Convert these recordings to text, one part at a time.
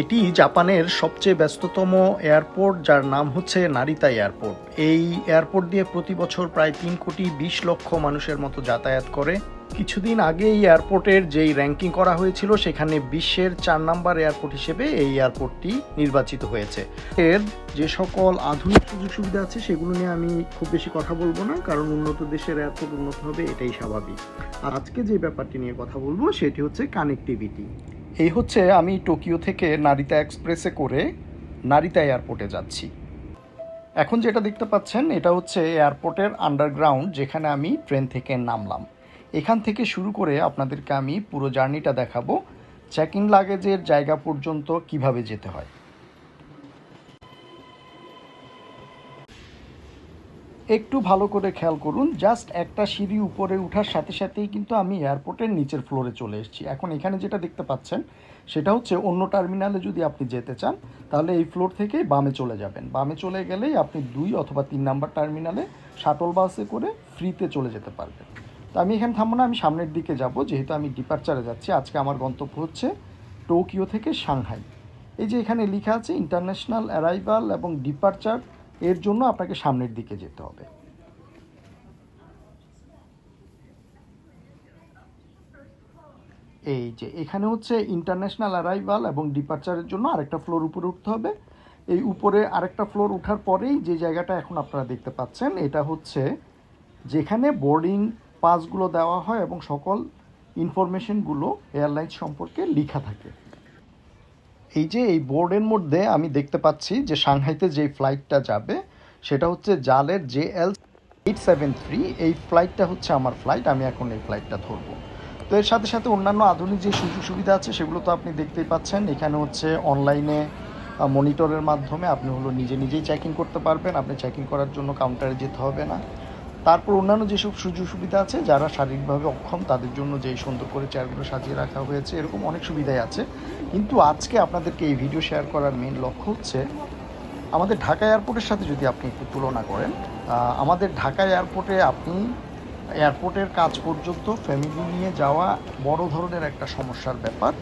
এটি জাপানের সবচেয়ে ব্যস্ততম এয়ারপোর্ট, যার নাম হচ্ছে নারিতা এয়ারপোর্ট। এই এয়ারপোর্ট দিয়ে প্রতি বছর প্রায় তিন কোটি বিশ লক্ষ মানুষের মতো যাতায়াত করে। কিছুদিন আগে এই এয়ারপোর্টের যেই র্যাঙ্কিং করা হয়েছিল, সেখানে বিশ্বের চার নাম্বার এয়ারপোর্ট হিসেবে এই এয়ারপোর্টটি নির্বাচিত হয়েছে। এর যে সকল আধুনিক সুযোগ সুবিধা আছে, সেগুলো নিয়ে আমি খুব বেশি কথা বলব না, কারণ উন্নত দেশের এয়ারপোর্ট উন্নত হবে, এটাই স্বাভাবিক। আর আজকে যে ব্যাপারটি নিয়ে কথা বলব, সেটি হচ্ছে কানেক্টিভিটি এই হচ্ছে আমি টোকিও থেকে নারিতা এক্সপ্রেসে করে নারিতা এয়ারপোর্টে যাচ্ছি। এখন যেটা দেখতে পাচ্ছেন, এটা হচ্ছে এয়ারপোর্টের আন্ডারগ্রাউন্ড যেখানে আমি ট্রেন থেকে নামলাম। এখান থেকে শুরু করে আপনাদেরকে আমি পুরো জার্নিটা দেখাবো চেক ইন লাগেজের জায়গা পর্যন্ত কীভাবে যেতে হয়। একটু ভালো করে খেয়াল করুন জাস্ট একটা সিঁড়ি উপরে ওঠার সাথে সাথেই কিন্তু আমি এয়ারপোর্টের নিচের ফ্লোরে চলে এসেছি। এখন এখানে যেটা দেখতে পাচ্ছেন, সেটা হচ্ছে অন্য টার্মিনালে যদি আপনি যেতে চান, তাহলে এই ফ্লোর থেকেই বামে চলে যাবেন। বামে চলে গেলেই আপনি দুই অথবা তিন নাম্বার টার্মিনালে শাটল বাসে করে ফ্রিতে চলে যেতে পারবেন। তো আমি এখানে থামবো না, আমি সামনের দিকে যাব, যেহেতু আমি ডিপার্চারে যাচ্ছি। আজকে আমার গন্তব্য হচ্ছে টোকিও থেকে সাংহাই। এই যে এখানে লেখা আছে ইন্টারন্যাশনাল অ্যারাইভাল এবং ডিপার্চার এর জন্য আপনাকে সামনের দিকে যেতে হবে। এই যে, এখানে হচ্ছে ইন্টারন্যাশনাল অ্যারাইভাল এবং ডিপার্চারের জন্য আরেকটা ফ্লোর উপরে উঠতে হবে। এই উপরে আরেকটা ফ্লোর উঠার পরেই যে জায়গাটা এখন আপনারা দেখতে পাচ্ছেন, এটা হচ্ছে যেখানে বোর্ডিং পাসগুলো দেওয়া হয় এবং সকল ইনফরমেশনগুলো এয়ারলাইন্স সম্পর্কে লেখা থাকে। এই যে এই বোর্ডের মধ্যে আমি দেখতে পাচ্ছি যে সাংহাইতে যে ফ্লাইটটা যাবে, সেটা হচ্ছে জালের J L eight seven three, এই ফ্লাইটটা হচ্ছে আমার ফ্লাইট আমি এখন এই ফ্লাইটটা ধরবো। তো এর সাথে সাথে অন্যান্য আধুনিক যে সুযোগ সুবিধা আছে, সেগুলো তো আপনি দেখতেই পাচ্ছেন। এখানে হচ্ছে অনলাইনে মনিটরের মাধ্যমে আপনি হলো নিজে নিজেই চেক ইন করতে পারবেন। আপনি চেক ইন করার জন্য কাউন্টারে যেতে হবে না। তারপর অন্যান্য যেসব সুযোগ সুবিধা আছে, যারা শারীরিকভাবে অক্ষম, তাদের জন্য যেই সুন্দর করে চেয়ারগুলো সাজিয়ে রাখা হয়েছে, এরকম অনেক সুবিধাই আছে। কিন্তু আজকে আপনাদেরকে এই ভিডিও শেয়ার করার মেন লক্ষ্য হচ্ছে, আমাদের ঢাকা এয়ারপোর্টের সাথে যদি আপনি একটু তুলনা করেন আমাদের ঢাকা এয়ারপোর্টে আপনি এয়ারপোর্টের কাজ পর্যন্ত ফ্যামিলি নিয়ে যাওয়া বড় ধরনের একটা সমস্যার ব্যাপার।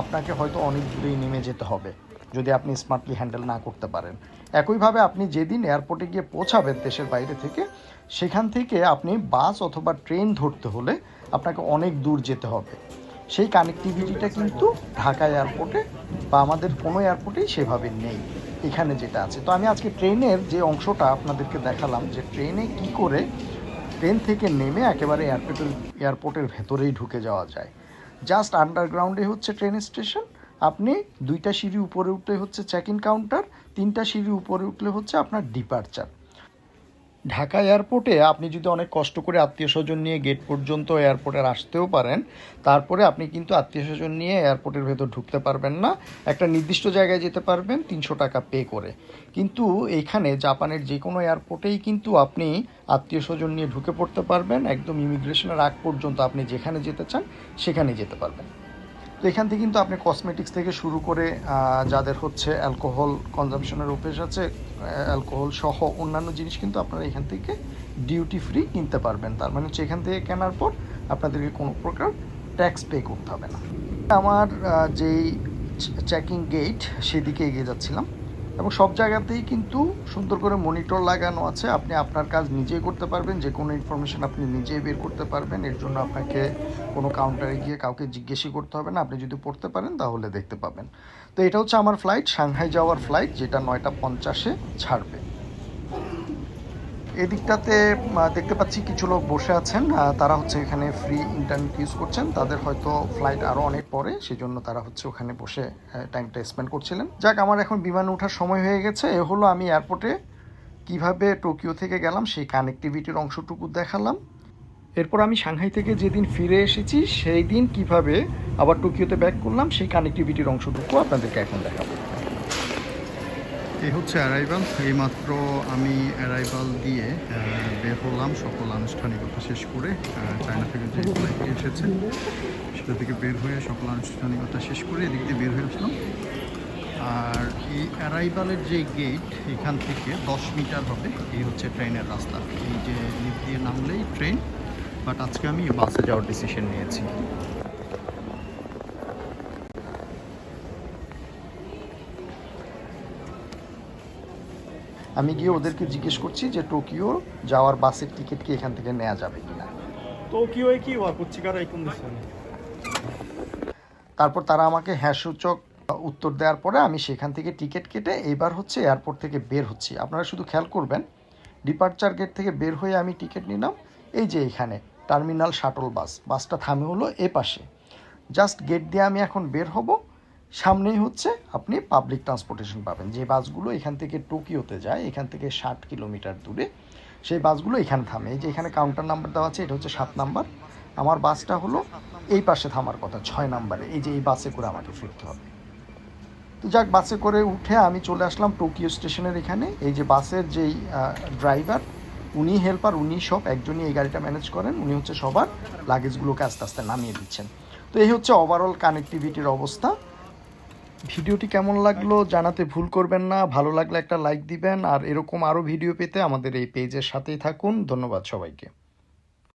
আপনাকে হয়তো অনেক দূরেই নেমে যেতে হবে, যদি আপনি স্মার্টলি হ্যান্ডেল না করতে পারেন। একইভাবে আপনি যেদিন এয়ারপোর্টে গিয়ে পৌঁছাবেন দেশের বাইরে থেকে সেখান থেকে আপনি বাস অথবা ট্রেন ধরতে হলে আপনাকে অনেক দূর যেতে হবে। সেই কানেক্টিভিটিটা কিন্তু ঢাকা এয়ারপোর্টে বা আমাদের কোনো এয়ারপোর্টেই সেভাবে নেই, এখানে যেটা আছে। তো আমি আজকে ট্রেনের যে অংশটা আপনাদেরকে দেখালাম যে ট্রেনে কি করে ট্রেন থেকে নেমে একেবারে এয়ারপোর্টের এয়ারপোর্টের ভেতরেই ঢুকে যাওয়া যায়। জাস্ট আন্ডারগ্রাউন্ডে হচ্ছে ট্রেন স্টেশন, আপনি দুইটা সিঁড়ি উপরে উঠলে হচ্ছে চেক ইন কাউন্টার তিনটা সিঁড়ি উপরে উঠলে হচ্ছে আপনার ডিপার্চার ঢাকা এয়ারপোর্টে আপনি যদি অনেক কষ্ট করে আত্মীয় স্বজন নিয়ে গেট পর্যন্ত এয়ারপোর্টে আসতেও পারেন, তারপরে আপনি কিন্তু আত্মীয় স্বজন নিয়ে এয়ারপোর্টের ভেতর ঢুকতে পারবেন না। একটা নির্দিষ্ট জায়গায় যেতে পারবেন, তিনশো টাকা পে করে। কিন্তু এইখানে জাপানের যে কোনো এয়ারপোর্টেই কিন্তু আপনি আত্মীয় স্বজন নিয়ে ঢুকে পড়তে পারবেন। একদম ইমিগ্রেশনের আগ পর্যন্ত আপনি যেখানে যেতে চান, সেখানে যেতে পারবেন। তো এখান থেকে কিন্তু আপনি কসমেটিক্স থেকে শুরু করে যাদের হচ্ছে অ্যালকোহল কনজামশনের অভ্যেস আছে অ্যালকোহল সহ অন্যান্য জিনিস কিন্তু আপনারা এখান থেকে ডিউটি ফ্রি কিনতে পারবেন। তার মানে হচ্ছে এখান থেকে কেনার পর আপনাদেরকে কোনো প্রকার ট্যাক্স পে করতে হবে না। আমার যেই চেকিং গেট সেদিকে এগিয়ে যাচ্ছিলাম। এবং সব জায়গাতেই কিন্তু সুন্দর করে মনিটর লাগানো আছে। আপনি আপনার কাজ নিজেই করতে পারবেন যে কোনো ইনফরমেশান আপনি নিজেই বের করতে পারবেন। এর জন্য আপনাকে কোনো কাউন্টারে গিয়ে কাউকে জিজ্ঞেসই করতে হবে না। আপনি যদি পড়তে পারেন, তাহলে দেখতে পাবেন। তো এটা হচ্ছে আমার ফ্লাইট সাংহাই যাওয়ার ফ্লাইট যেটা নয়টা পঞ্চাশে ছাড়বে। এদিকটাতে দেখতে পাচ্ছি কিছু লোক বসে আছেন। তারা হচ্ছে এখানে ফ্রি ইন্টারনেট ইউজ করছেন। তাদের হয়তো ফ্লাইট আরও অনেক পরে সেই জন্য তারা হচ্ছে ওখানে বসে টাইমটা স্পেন্ড করছিলেন। যাক, আমার এখন বিমানে ওঠার সময় হয়ে গেছে। এ হলো আমি এয়ারপোর্টে কীভাবে টোকিও থেকে গেলাম, সেই কানেক্টিভিটির অংশটুকু দেখালাম। এরপর আমি সাংহাই থেকে যেদিন ফিরে এসেছি, সেই দিন কীভাবে আবার টোকিওতে ব্যাক করলাম, সেই কানেক্টিভিটির অংশটুকু আপনাদেরকে এখন দেখাবো। এই হচ্ছে অ্যারাইভাল এইমাত্র আমি অ্যারাইভাল দিয়ে বের হলাম সকল আনুষ্ঠানিকতা শেষ করে চায়না থেকে যে ফ্লাইটটি এসেছে, সেটা থেকে বের হয়ে সকল আনুষ্ঠানিকতা শেষ করে এদিক দিয়ে বের হয়ে আসলাম। আর এই অ্যারাইভালের যে গেট এখান থেকে দশ মিটার হবে, এই হচ্ছে ট্রেনের রাস্তা। এই যে লিফট দিয়ে নামলেই ট্রেন বাট আজকে আমি বাসে যাওয়ার ডিসিশন নিয়েছি। আমি গিয়ে ওদেরকে জিজ্ঞেস করছি যে টোকিও যাওয়ার বাসের টিকিট কি এখান থেকে নেওয়া যাবে কিনা। টোকিওয় কি তারপর তারা আমাকে হ্যাঁ সূচক উত্তর দেওয়ার পরে আমি সেখান থেকে টিকিট কেটে এবার হচ্ছে এয়ারপোর্ট থেকে বের হচ্ছি। আপনারা শুধু খেয়াল করবেন ডিপার্চার গেট থেকে বের হয়ে আমি টিকিট নিলাম। এই যে এখানে টার্মিনাল শাটল বাস বাসটা থামে হলো এ পাশে। জাস্ট গেট দিয়ে আমি এখন বের হব। সামনেই হচ্ছে আপনি পাবলিক ট্রান্সপোর্টেশন পাবেন। যে বাসগুলো এখান থেকে টোকিওতে যায়, এখান থেকে ষাট কিলোমিটার দূরে, সেই বাসগুলো এখানে থামে। এই যে এখানে কাউন্টার নাম্বার দেওয়া আছে, এটা হচ্ছে সাত নাম্বার আমার বাসটা হলো এই পাশে থামার কথা, ছয় নাম্বারে এই যে এই বাসে করে আমাকে ফিরতে হবে। তো যাক, বাসে করে উঠে আমি চলে আসলাম টোকিও স্টেশনের এখানে। এই যে বাসের যেই ড্রাইভার উনি হেল্পার উনি সব, একজনই এই গাড়িটা ম্যানেজ করেন। উনি হচ্ছে সবার লাগেজগুলোকে আস্তে আস্তে নামিয়ে দিচ্ছেন। তো এই হচ্ছে ওভারঅল কানেক্টিভিটির অবস্থা। ভিডিওটি কেমন লাগল জানাতে ভুল করবেন না, ভালো লাগলে একটা লাইক দিবেন, আর এরকম আরও ভিডিও পেতে আমাদের এই পেজের সাথেই থাকুন। ধন্যবাদ সবাইকে।